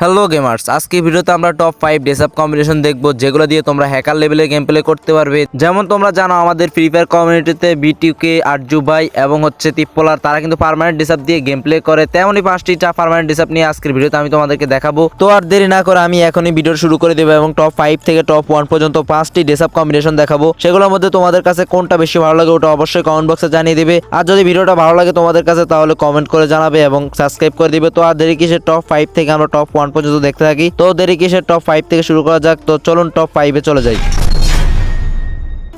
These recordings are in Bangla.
হ্যালো গেমার্স আজকে ভিডিওতে আমরা টপ ফাইভ ডেসআপ কম্বিনেশন দেখব, যেগুলো দিয়ে তোমরা হ্যাকার লেভেলে গেম প্লে করতে পারবে। যেমন তোমরা জানো, আমাদের ফ্রি ফায়ার কমিউনিটিতে বিটিউকে আরজু ভাই এবং হচ্ছে তিপ্পলার তারা কিন্তু পার্মানেন্ট ডেসআপ দিয়ে গেম প্লে করে। তেমনই পাঁচটি চা পার্মানেন্ট ডেসআপ নিয়ে আজকের ভিডিওতে আমি তোমাদেরকে দেখাবো। তো আর দেরি না করে আমি এখনই ভিডিও শুরু করে দেবো এবং টপ ফাইভ থেকে টপ ওয়ান পর্যন্ত পাঁচটি ডেসআপ কম্বিনেশন দেখাবো। সেগুলোর মধ্যে তোমাদের কাছে কোনটা বেশি ভালো লাগে ওটা অবশ্যই কমেন্ট বক্সে জানিয়ে দেবে। আর যদি ভিডিওটা ভালো লাগে তোমাদের কাছে, তাহলে কমেন্ট করে জানাবে এবং সাবস্ক্রাইব করে দিবে। তো আর দেরি কিসের টপ ফাইভ থেকে আমরা টপ ওয়ান পর্যন্ত দেখতে থাকি। তো দেরি কিসের? টপ ফাইভ থেকে শুরু করা যাক। তো চলুন টপ ফাইভে চলে যাই।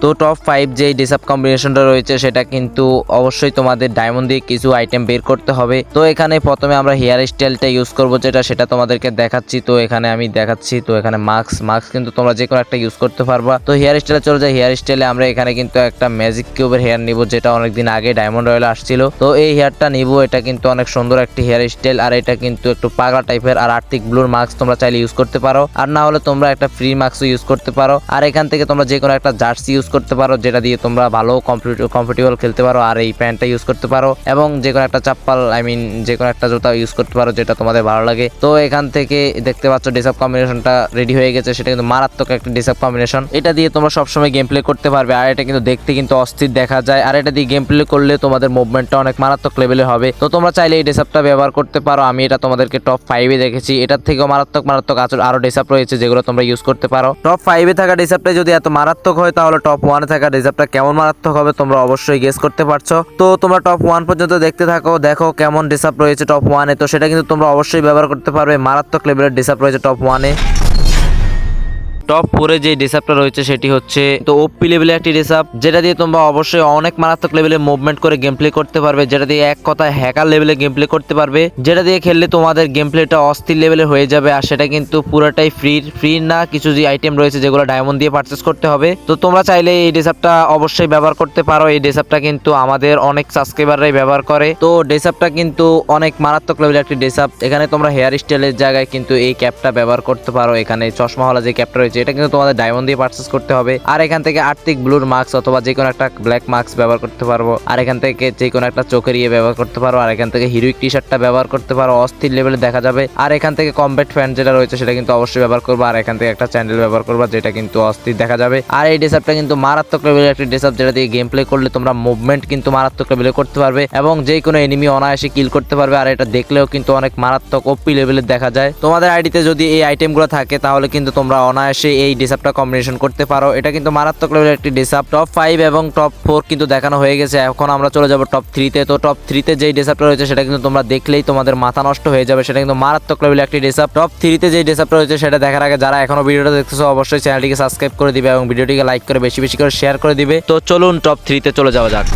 তো টপ ফাইভ যেই ডিসাপ কম্বিনেশনটা রয়েছে, সেটা কিন্তু অবশ্যই তোমাদের ডায়মন্ড দিয়ে কিছু আইটেম বের করতে হবে। তো এখানে প্রথমে আমরা হেয়ার স্টাইলটা ইউজ করব, যেটা সেটা তোমাদেরকে দেখাচ্ছি। তো এখানে আমি দেখাচ্ছি, তো এখানে মাস্ক মাস্ক কিন্তু তোমরা যে কোনো একটা ইউজ করতে পারবা। তো হেয়ার স্টাইলে চলে যায় হেয়ার স্টাইলে আমরা এখানে কিন্তু একটা ম্যাজিক কিউবের হেয়ার নিব, যেটা অনেকদিন আগে ডায়মন্ড রয়েলে আসছিল। তো এই হেয়ারটা নিব, এটা কিন্তু অনেক সুন্দর একটি হেয়ার স্টাইল আর এটা কিন্তু একটু পাগলা টাইপের আর আর্থিক ব্লুর মাস্ক তোমরা চাইলে ইউজ করতে পারো। আর না হলে তোমরা একটা ফ্রি মাস্কও ইউজ করতে পারো। আর এখান থেকে তোমরা যে কোনো একটা জার্সি ইউজ করতে পারো, যেটা দিয়ে তোমরা ভালো কমফোর্টেবল খেলতে পারো আর এই প্যান্টটা ইউজ করতে পারো এবং যে কোনো একটা চাপ্পাল আই মিন যে কোনো একটা জুতা ইউজ করতে পারো যেটা তোমাদের ভালো লাগে। তো এখান থেকে দেখতে পাচ্ছ ডিসাপ কম্বিনেশনটা রেডি হয়ে গেছে, সেটা কিন্তু মারাত্মক একটা ডিসাপ কম্বিনেশন এটা দিয়ে তোমরা সবসময় গেম প্লে করতে পারবে আর এটা কিন্তু দেখতে কিন্তু অস্থির দেখা যায়। আর এটা দিয়ে গেম প্লে করলে তোমাদের মুভমেন্টটা অনেক মারাত্মক লেভেলে হবে। তো তোমরা চাইলে এই ডেসাপটা ব্যবহার করতে পারো। আমি এটা তোমাদেরকে টপ ফাইভে দেখেছি। এটার থেকেও মারাত্মক মারাত্মক আচর আরও ডেসাপ রয়েছে যেগুলো তোমরা ইউজ করতে পারো। টপ ফাইভে থাকা ডেসাপটা যদি এত মারাত্মক হয়, তাহলে টপ ওয়ানে থাকা রিজার্ভটা কেমন মারাত্মক হবে তোমরা অবশ্যই গেস করতে পারছ। তো তোমরা টপ ওয়ান পর্যন্ত দেখতে থাকো, দেখো কেমন ডিসার্ভ রয়েছে টপ ওয়ানে তো সেটা কিন্তু তোমরা অবশ্যই ব্যবহার করতে পারবে। মারাত্মক লেভেলের ডিসার্ভ রয়েছে টপ ওয়ানে টপ ফোরে যে ডেসাপটা রয়েছে সেটি হচ্ছে তো ওপি লেভেলের একটি ডেসাপ যেটা দিয়ে তোমরা অবশ্যই অনেক মারাত্মক লেভেলে মুভমেন্ট করে গেম প্লে করতে পারবে, যেটা দিয়ে এক কথায় হ্যাকার লেভেলে গেম প্লে করতে পারবে, যেটা দিয়ে খেললে তোমাদের গেম প্লেটা অস্থির লেভেলে হয়ে যাবে আর সেটা কিন্তু পুরোটাই ফ্রি ফ্রি না, কিছু যে আইটেম রয়েছে যেগুলো ডায়মন্ড দিয়ে পারচেস করতে হবে। তো তোমরা চাইলে এই ডেসাপটা অবশ্যই ব্যবহার করতে পারো, এই ডেসাপটা কিন্তু আমাদের অনেক সাবস্ক্রাইবাররাই ব্যবহার করে। তো ডেসাপটা কিন্তু অনেক মারাত্মক লেভেলের একটি ডেসাপ এখানে তোমরা হেয়ার স্টাইলের জায়গায় কিন্তু এই ক্যাপটা ব্যবহার করতে পারো, এখানে চশমাওয়ালা যে ক্যাপটা রয়েছে এটা কিন্তু তোমাদের ডায়মন্ড দিয়ে পারচেস করতে হবে। আর এখান থেকে আর্থিক ব্লুর মাস্ক অথবা যে কোনো একটা ব্ল্যাক মাস্ক ব্যবহার করতে পারব। আর এখান থেকে যে কোনো একটা চোখের ইয়ে ব্যবহার করতে পারো। আর এখান থেকে হিরোইক টি শার্টটা ব্যবহার করতে পারো। অস্থির লেভেলে দেখা যাবে। আর এখান থেকে কমব্যাট ফ্যান যেটা রয়েছে, সেটা কিন্তু অবশ্যই ব্যবহার করব। আর এখান থেকে একটা চ্যান্ডেল ব্যবহার করব, যেটা কিন্তু অস্থির দেখা যাবে। আর এই ডেসাপটা কিন্তু মারাত্মক লেভেলের একটি ডেসাপ যেটা দিয়ে গেম প্লে করলে তোমরা মুভমেন্ট কিন্তু মারাত্মক লেভেলে করতে পারবে। এবং যে কোনো এনিমি অনায়াসে কিল করতে পারবে। আর এটা দেখলেও কিন্তু অনেক মারাত্মক ওপি লেভেলের দেখা যায়। তোমাদের আইডিতে যদি এই আইটেমগুলো থাকে, তাহলে কিন্তু তোমরা অনায়াসে এই ডেসাপটা কম্বিনেশন করতে পারো। এটা কিন্তু মারাত্মক লেভেলের একটি ডেসাপ। টপ ফাইভ এবং টপ ফোর কিন্তু দেখানো হয়ে গেছে। এখন আমরা চলে যাব টপ থ্রিতে তো। টপ থ্রিতে যেই ডেসাপটা রয়েছে, সেটা কিন্তু তোমরা দেখলেই তোমাদের মাথা নষ্ট হয়ে যাবে। সেটা কিন্তু মারাত্মক লেভেলের একটি ডেসাপ। টপ থ্রিতে যেই ডেসাপটা রয়েছে, সেটা দেখার আগে যারা এখনও ভিডিওটা দেখতেছো, অবশ্যই চ্যানেলটিকে সাবস্ক্রাইব করে দিবে এবং ভিডিওটিকে লাইক করে বেশি বেশি করে শেয়ার করে দিবে। তো চলুন টপ থ্রিতে চলে যাওয়া যাক।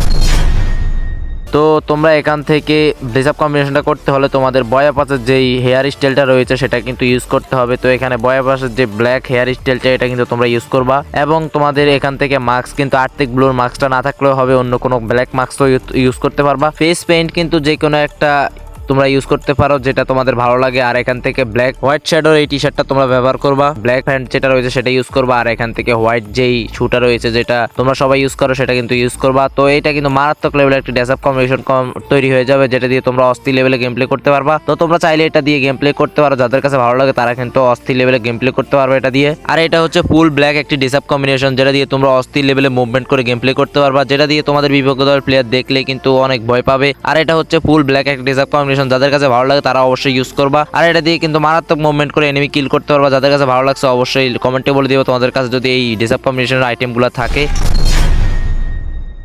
তো তোমরা এখান থেকে ড্রেসআপ কম্বিনেশনটা করতে হলে তোমাদের বয়া পাসের যেই হেয়ার স্টাইলটা রয়েছে সেটা কিন্তু ইউজ করতে হবে। তো এখানে বয়া পাসের যে ব্ল্যাক হেয়ার স্টাইলটা এটা কিন্তু তোমরা ইউজ করবা। এবং তোমাদের এখান থেকে মাস্ক কিন্তু আর্থিক ব্লুর মাস্কটা না থাকলেও হবে, অন্য কোনো ব্ল্যাক মাস্কও ইউজ করতে পারবা। ফেস পেইন্ট কিন্তু যে কোনো একটা তোমরা ইউজ করতে পারো, যেটা তোমাদের ভালো লাগে, আর এখান থেকে ব্ল্যাক হোয়াইট শ্যাডোর এই টি শার্টটা তোমরা ব্যবহার করবা। ব্ল্যাক প্যান্ট যেটা রয়েছে সেটা ইউজ করবা, আর এখান থেকে হোয়াইট যেই শুটা রয়েছে যেটা তোমরা সবাই ইউজ করো, সেটা কিন্তু ইউজ করবা। তো এটা কিন্তু মারাত্মক লেভেলের একটি ড্যাসআপ কম্বিনেশন তৈরি হয়ে যাবে, যেটা দিয়ে তোমরা অস্থির লেভেলে গেম প্লে করতে পারবা। তো তোমরা চাইলে এটা দিয়ে গেম প্লে করতে পারো, যাদের কাছে ভালো লাগে তারা কিন্তু অস্থির লেভেলে গেম প্লে করতে পারবে এটা দিয়ে। আর এটা হচ্ছে ফুল ব্ল্যাক একটি ড্যাসআপ কম্বিনেশন যেটা দিয়ে তোমরা অস্থির লেভেলে মুভমেন্ট করে গেম প্লে করতে পারবা, যেটা দিয়ে তোমাদের বিপক্ষ দলের প্লেয়ার দেখলে কিন্তু অনেক ভয় পাবে। আর এটা হচ্ছে ফুল ব্ল্যাক একটি ড্যাসআপ কম্বিনেশন যাদের কাছে ভালো লাগে তারা অবশ্যই ইউজ করবা। আর এটা দিয়ে কিন্তু মারাত্মক মুভমেন্ট করে এনিমি কিল করতে পারবা। যাদের কাছে ভালো লাগছে অবশ্যই কমেন্টে বলে দিব। তোমাদের কাছে যদি এই ডেসাপ কম্বিনেশনের আইটেমগুলো থাকে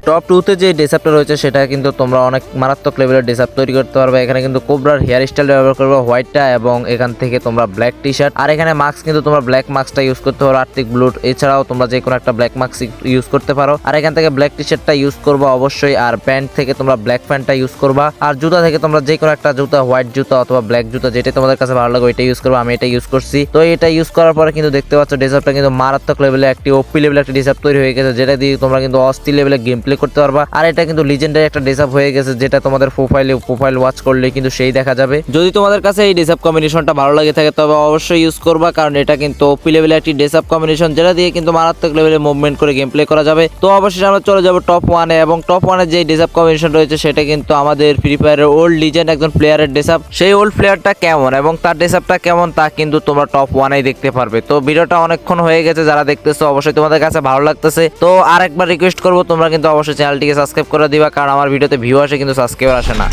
টপ টুতে যে ডেসাপটা রয়েছে, সেটা কিন্তু তোমরা অনেক মারাত্মক লেভেলের ডেসাপ তৈরি করতে পারবে। এখানে কিন্তু কোবরার হেয়ার স্টাইল ব্যবহার করবে হোয়াইটটা এবং এখান থেকে তোমরা ব্ল্যাক টি শার্ট আর এখানে মাস্ক কিন্তু তোমরা ব্ল্যাক মাস্কটা ইউজ করতে পারো আর্থিক ব্লুট এছাড়াও তোমরা যে কোনো একটা ব্ল্যাক মাস্ক ইউজ করতে পারো। আর এখান থেকে ব্ল্যাক টি শার্টটা ইউজ করব অবশ্যই, আর প্যান্ট থেকে তোমরা ব্ল্যাক প্যান্টটা ইউজ করবা। আর জুতা থেকে তোমরা যে কোনো একটা জুতা হোয়াইট জুতা অথবা ব্ল্যাক জুতা যেটা তোমাদের কাছে ভালো লাগে ওইটা ইউজ করবা, আমি এটা ইউজ করছি। তো এটা ইউজ করার পরে কিন্তু দেখতে পাচ্ছ ডেসাপটা কিন্তু মারাত্মক লেভেলে একটি ওপি লেভেলে একটি ডেসাপ তৈরি হয়ে গেছে, যেটা দিয়ে তোমরা কিন্তু অস্থির লেভেলে গেম প্লে করতে পারবা। আর এটা কিন্তু লিজেন্ডারি একটা ডেসাপ হয়ে গেছে, যেটা তোমাদের প্রোফাইলে প্রোফাইল ওয়াচ করলে কিন্তু সেই দেখা যাবে। যদি তোমাদের কাছে এই ডেসাপ কম্বিনেশনটা ভালো লাগে থাকে, তবে অবশ্যই ইউজ করবা, কারণ এটা কিন্তু ওপি লেভেলে একটি ডেসাপ কম্বিনেশন যেটা দিয়ে কিন্তু মারাত্মক লেভেলে মুভমেন্ট করে গেম প্লে করা যাবে। তো অবশ্যই আমরা চলে যাব টপ ওয়ানে এবং টপ ওয়ানে যে ডেসাপ কম্বিনেশন রয়েছে, সেটা কিন্তু আমাদের ফ্রি ফায়ারের ওল্ড লিজেন্ড একজন প্লেয়ারের ডেসাপ সেই ওল্ড প্লেয়ারটা কেমন, এবং তার ডেসাপটা কেমন, তা কিন্তু তোমরা টপ ওয়ানেই দেখতে পারবে। তো ভিডিওটা অনেকক্ষণ হয়ে গেছে, যারা দেখতেছো, অবশ্যই তোমাদের কাছে ভালো লাগতেছে। তো আর একবার রিকোয়েস্ট করব, তোমরা কিন্তু অবশ্যই চ্যানেলটিকে সাবস্ক্রাইব করে দিবা কারণ আমার ভিডিওতে ভিউ আসে কিন্তু সাবস্ক্রাইবার আসে না।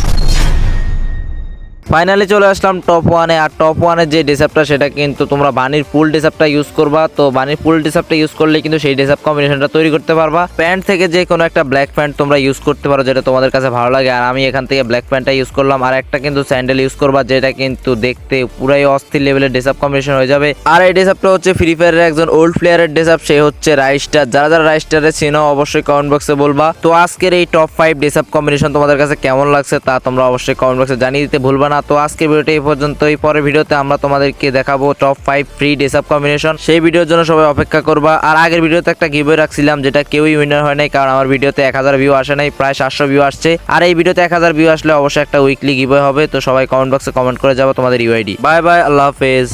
ফাইনালি চলে আসলাম টপ ওয়ানে আর টপ ওয়ানের যে ডেসাপটা সেটা কিন্তু তোমরা বানির ফুল ডেসাপটা ইউজ করবা। তো বানির ফুল ডেসাপটা ইউজ করলে কিন্তু সেই ডেসাপ কম্বিনেশনটা তৈরি করতে পারবা। প্যান্ট থেকে যে কোনো একটা ব্ল্যাক প্যান্ট তোমরা ইউজ করতে পারো, যেটা তোমাদের কাছে ভালো লাগে। আর আমি এখান থেকে ব্ল্যাক প্যান্টটা ইউজ করলাম। আর একটা কিন্তু স্যান্ডেল ইউজ করবা, যেটা কিন্তু দেখতে পুরাই অস্থির লেভেলের ডেসাপ কম্বিনেশন হয়ে যাবে। আর এই ডেসাপটা হচ্ছে ফ্রি ফায়ারের একজন ওল্ড প্লেয়ারের ডেসাপ সে হচ্ছে রাইস্টার যারা যারা রাইস্টারে চিনো, অবশ্যই কমেন্ট বক্সে বলবা। তো আজকের এই টপ ফাইভ ডেসাপ কম্বিনেশন তোমাদের কাছে কেমন লাগছে, তা তোমরা অবশ্যই কমেন্ট বক্সে জানিয়ে দিতে ভুলবা না। তো আজকে ভিডিওটি এই পর্যন্তই। পরের ভিডিওতে আমরা তোমাদেরকে দেখাবো টপ ফাইভ ফ্রি ডেসাপ কম্বিনেশন সেই ভিডিওর জন্য সবাই অপেক্ষা করবা। আর আগের ভিডিওতে একটা গিভওয়ে রাখছিলাম, যেটা কেউই উইনার হয় নাই, কারণ আমার ভিডিওতে এক হাজার ভিউ আসে নাই, প্রায় সাতশো ভিউ আসছে। আর এই ভিডিওতে এক হাজার ভিউ আসলে অবশ্যই একটা উইকলি গিভওয়ে হবে, তো সবাই কমেন্ট বক্সে কমেন্ট করে যাব তোমাদের ইউআইডি বাই বাই আল্লাহ হাফেজ।